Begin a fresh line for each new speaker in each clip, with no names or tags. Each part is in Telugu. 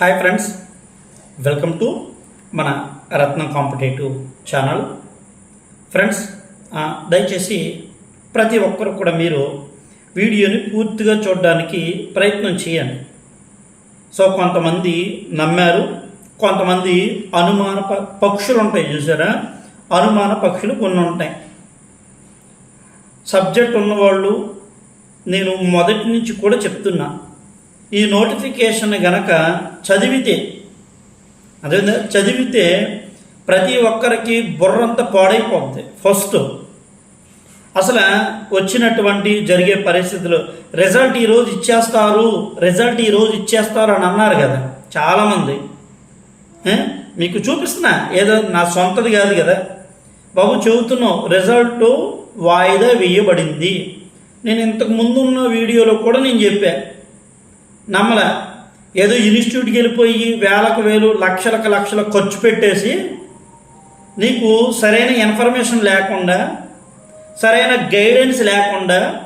హాయ్ ఫ్రెండ్స్ వెల్కమ్ టు మన రత్నం కాంపిటేటివ్ ఛానల్ ఫ్రెండ్స్ దయచేసి ప్రతి ఒక్కరు కూడా మీరు వీడియోని పూర్తిగా చూడడానికి ప్రయత్నం చేయండి. సో కొంతమంది నమ్మారు కొంతమంది అనుమాన ప- పక్షులు ఉంటాయి చూసారా? అనుమాన పక్షులు కొన్ని ఉంటాయి. సబ్జెక్ట్ ఉన్నవాళ్ళు నేను మొదటి నుంచి కూడా చెప్తున్నా. ఈ నోటిఫికేషన్ గనక చదివితే అదే చదివితే ప్రతి ఒక్కరికి బుర్రంతా పాడైపోతుంది ఫస్ట్ అసలు వచ్చినటువంటి జరిగే పరిస్థితులు రిజల్ట్ ఈరోజు ఇచ్చేస్తారు రిజల్ట్ ఈరోజు ఇచ్చేస్తారు అని అన్నారు కదా చాలామంది. మీకు చూపిస్తున్నా ఏదో నా సొంతది కాదు కదా. బాబు చెబుతున్నావు రిజల్ట్ వాయిదా వేయబడింది. నేను ఇంతకు ముందున్న వీడియోలో కూడా నేను చెప్పాను నమ్మల. ఏదో ఇన్స్టిట్యూట్కి వెళ్ళిపోయి వేలకు వేలు లక్షలకు లక్షల ఖర్చు పెట్టేసి నీకు సరైన ఇన్ఫర్మేషన్ లేకుండా సరైన గైడెన్స్ లేకుండా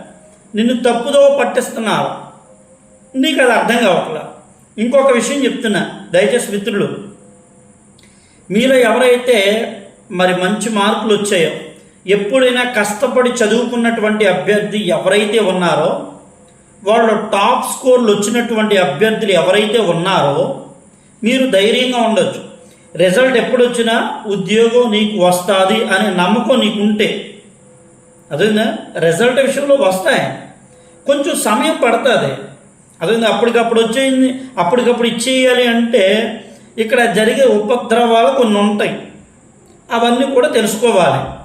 నిన్ను తప్పుదో పట్టిస్తున్నారు. నీకు అది అర్థం కావట్లా? ఇంకొక విషయం చెప్తున్నా దయచేసి మిత్రులు. మీలో ఎవరైతే మరి మంచి మార్కులు వచ్చాయో ఎప్పుడైనా కష్టపడి చదువుకున్నటువంటి అభ్యర్థి ఎవరైతే ఉన్నారో వాళ్ళు టాప్ స్కోర్లు వచ్చినటువంటి అభ్యర్థులు ఎవరైతే ఉన్నారో మీరు ధైర్యంగా ఉండొచ్చు. రిజల్ట్ ఎప్పుడు వచ్చినా ఉద్యోగం నీకు వస్తుంది అనే నమ్మకం నీకు ఉంటే అదేందా? రిజల్ట్ విషయంలో వస్తాయి. కొంచెం సమయం పడుతుంది. అదే అప్పటికప్పుడు వచ్చేయింది అప్పటికప్పుడు ఇచ్చేయాలి అంటే ఇక్కడ జరిగే ఉపద్రవాలు కొన్ని ఉంటాయి. అవన్నీ కూడా తెలుసుకోవాలి.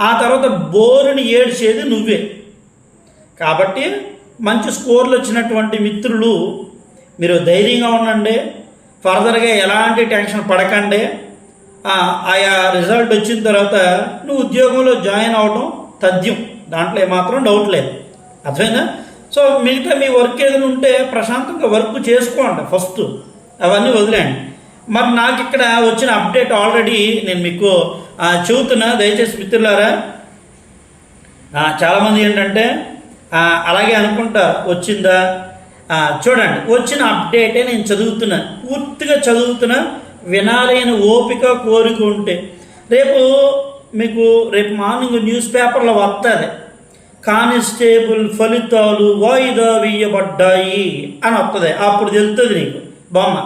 ఆ తర్వాత బోరుని ఏడ్చేది నువ్వే. కాబట్టి మంచి స్కోర్లు వచ్చినటువంటి మిత్రులు మీరు ధైర్యంగా ఉండండి. ఫర్దర్గా ఎలాంటి టెన్షన్ పడకండి. ఆయా రిజల్ట్ వచ్చిన తర్వాత నువ్వు ఉద్యోగంలో జాయిన్ అవడం తథ్యం. దాంట్లో ఏమాత్రం డౌట్ లేదు. అర్థమైందా? సో మిగతా మీ వర్క్ ఏదైనా ఉంటే ప్రశాంతంగా వర్క్ చేసుకోండి ఫస్ట్. అవన్నీ వదిలేండి మరి నాకు ఇక్కడ వచ్చిన అప్డేట్ ఆల్రెడీ నేను మీకు చెబుతున్నా. దయచేసి మిత్రులారా చాలామంది ఏంటంటే అలాగే అనుకుంటారు వచ్చిందా? చూడండి వచ్చిన అప్డేటే నేను చదువుతున్నా. పూర్తిగా చదువుతున్నా వినాలి ఓపిక కోరిక ఉంటే. రేపు మీకు రేపు మార్నింగ్ న్యూస్ పేపర్లో వస్తుంది కానిస్టేబుల్ ఫలితాలు వాయిదా వేయబడ్డాయి అని వస్తుంది అప్పుడు తెలుస్తుంది నీకు బొమ్మ.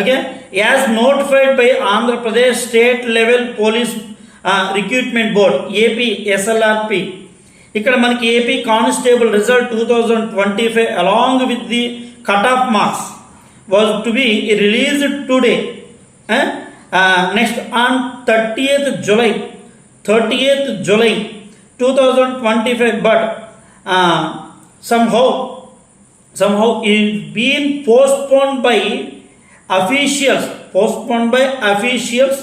Okay? As notified by Andhra Pradesh state level police recruitment board AP SLRP. ఇక్కడ మనకి AP constable result two thousand twenty five along with the cut off marks was to be released today next on thirty eighth July thirty eighth July two thousand twenty five but somehow somehow it been postponed by officials postponed by officials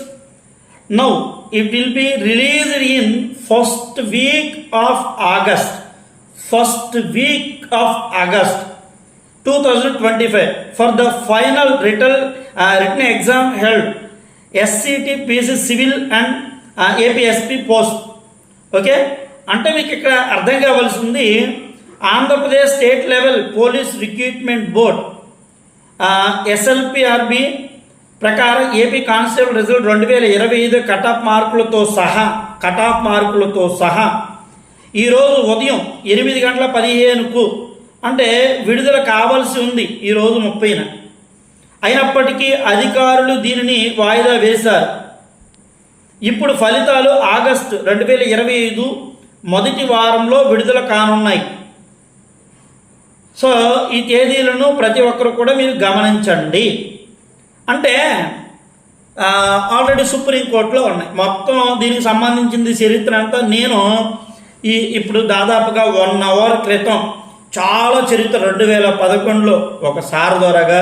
now it will be released in first week of august first week of august 2025 for the final written, uh, written exam held SCT PC civil and uh, APSP post okay అంటే మీకు ఇక్కడ అర్థం కావాల్సింది Andhra Pradesh state level police recruitment board SLPRB ప్రకారం ఏపీ కానిస్టేబుల్ రిజల్ట్ రెండు వేల ఇరవై ఐదు కట్ ఆఫ్ మార్కులతో సహా కట్ ఆఫ్ మార్కులతో సహా ఈరోజు ఉదయం ఎనిమిది గంటల పదిహేనుకు అంటే విడుదల కావాల్సి ఉంది ఈరోజు ముప్పైన. అయినప్పటికీ అధికారులు దీనిని వాయిదా వేశారు. ఇప్పుడు ఫలితాలు ఆగస్టు రెండు వేల ఇరవై ఐదు మొదటి వారంలో విడుదల కానున్నాయి. సో ఈ తేదీలను ప్రతి ఒక్కరు కూడా మీరు గమనించండి. అంటే ఆల్రెడీ సుప్రీంకోర్టులో ఉన్నాయి. మొత్తం దీనికి సంబంధించింది చరిత్ర అంతా నేను ఈ ఇప్పుడు దాదాపుగా వన్ అవర్ క్రితం చాలా చరిత్ర రెండు వేల పదకొండులో ఒక సార్ ద్వారాగా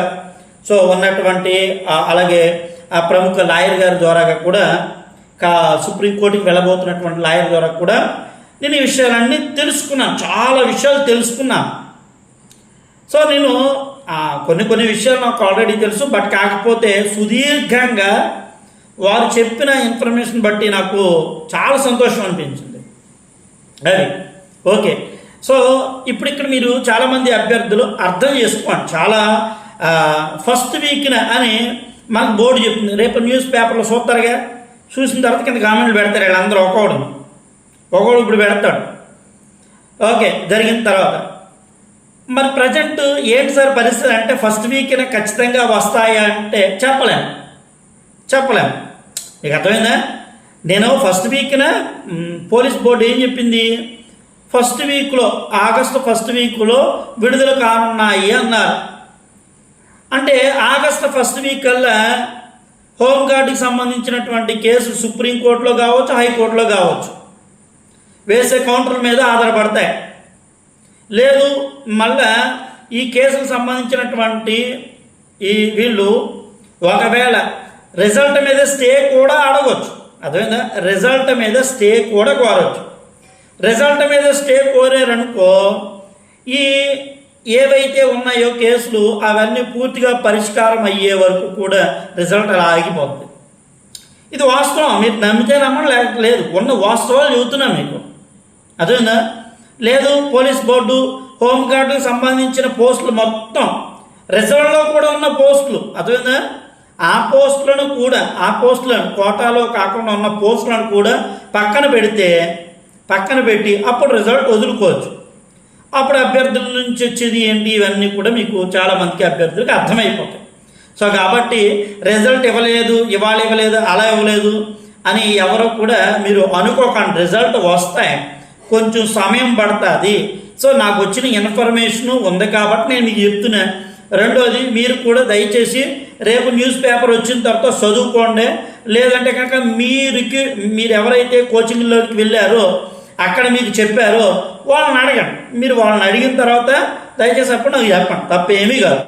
సో ఉన్నటువంటి అలాగే ఆ ప్రముఖ లాయర్ గారి ద్వారాగా కూడా కా సుప్రీంకోర్టుకి వెళ్ళబోతున్నటువంటి లాయర్ ద్వారా కూడా నేను ఈ విషయాలన్నీ తెలుసుకున్నాను. చాలా విషయాలు తెలుసుకున్నాను. సో నేను కొన్ని కొన్ని విషయాలు నాకు ఆల్రెడీ తెలుసు బట్ కాకపోతే సుదీర్ఘంగా వారు చెప్పిన ఇన్ఫర్మేషన్ బట్టి నాకు చాలా సంతోషం అనిపించింది. అది ఓకే సో ఇప్పుడు ఇక్కడ మీరు చాలామంది అభ్యర్థులు అర్థం చేసుకోండి. చాలా ఫస్ట్ వీక్న అని మనకు బోర్డు చెప్తుంది రేపు న్యూస్ పేపర్లో చూస్తారుగా. చూసిన తర్వాత కింద కామెంట్లు పెడతారు వీళ్ళందరూ. ఒక్కోడు ఒకడు ఇప్పుడు పెడతాడు. ఓకే జరిగిన తర్వాత. మరి ప్రజెంట్ ఏంటి సార్ పరిస్థితి అంటే ఫస్ట్ వీక్న ఖచ్చితంగా వస్తాయా అంటే చెప్పలేం. చెప్పలేం. మీకు అర్థమైందా? నేను ఫస్ట్ వీక్న పోలీస్ బోర్డు ఏం చెప్పింది? ఫస్ట్ వీక్లో ఆగస్టు ఫస్ట్ వీక్లో విడుదల కానున్నాయి అన్నారు. అంటే ఆగస్టు ఫస్ట్ వీక్ కల్లా హోంగార్డుకి సంబంధించినటువంటి కేసు సుప్రీంకోర్టులో కావచ్చు హైకోర్టులో కావచ్చు. వేసే కౌంటర్ మీద ఆధారపడతాయి. లేదు మళ్ళా ఈ కేసుకు సంబంధించినటువంటి ఈ వీళ్ళు ఒకవేళ రిజల్ట్ మీద స్టే కూడా అడగవచ్చు అర్థమైందా? రిజల్ట్ మీద స్టే కూడా కోరవచ్చు రిజల్ట్ మీద స్టే కోరారనుకో ఈ ఏవైతే ఉన్నాయో కేసులు అవన్నీ పూర్తిగా పరిష్కారం అయ్యే వరకు కూడా రిజల్ట్ అలా ఆగిపోతుంది ఇది వాస్తవం. మీరు నమ్మితే నమ్మడం లేదు. ఉన్న వాస్తవాలు చెబుతున్నా మీకు. అదేనా లేదు పోలీస్ బోర్డు హోంగార్డుకు సంబంధించిన పోస్టులు మొత్తం. రిజర్వ్లో కూడా ఉన్న పోస్టులు. అర్థమైందా? ఆ పోస్టులను కూడా ఆ పోస్టులను కోటాలో కాకుండా ఉన్న పోస్టులను కూడా పక్కన పెడితే పక్కన పెట్టి అప్పుడు రిజల్ట్ వదులుకోవచ్చు. అప్పుడు అభ్యర్థుల నుంచి వచ్చేది ఏంటి? ఇవన్నీ కూడా మీకు చాలా మందికి అభ్యర్థులకు అర్థమైపోతాయి. సో కాబట్టి రిజల్ట్ ఇవ్వలేదు ఇవాళ ఇవ్వలేదు అలా ఇవ్వలేదు అని ఎవరు కూడా మీరు అనుకోకండి. రిజల్ట్ వస్తాయి. కొంచెం సమయం పడుతుంది. సో నాకు వచ్చిన ఇన్ఫర్మేషన్ ఉంది కాబట్టి నేను మీకు చెప్తున్నా. రెండోది మీరు కూడా దయచేసి రేపు న్యూస్ పేపర్ వచ్చిన తర్వాత చదువుకోండి. లేదంటే కనుక మీరుకి మీరు ఎవరైతే కోచింగ్లోకి వెళ్ళారో అక్కడ మీకు చెప్పారో వాళ్ళని అడగండి. మీరు వాళ్ళని అడిగిన తర్వాత దయచేసి అప్పుడు నాకు చెప్పండి. తప్పేమీ కాదు.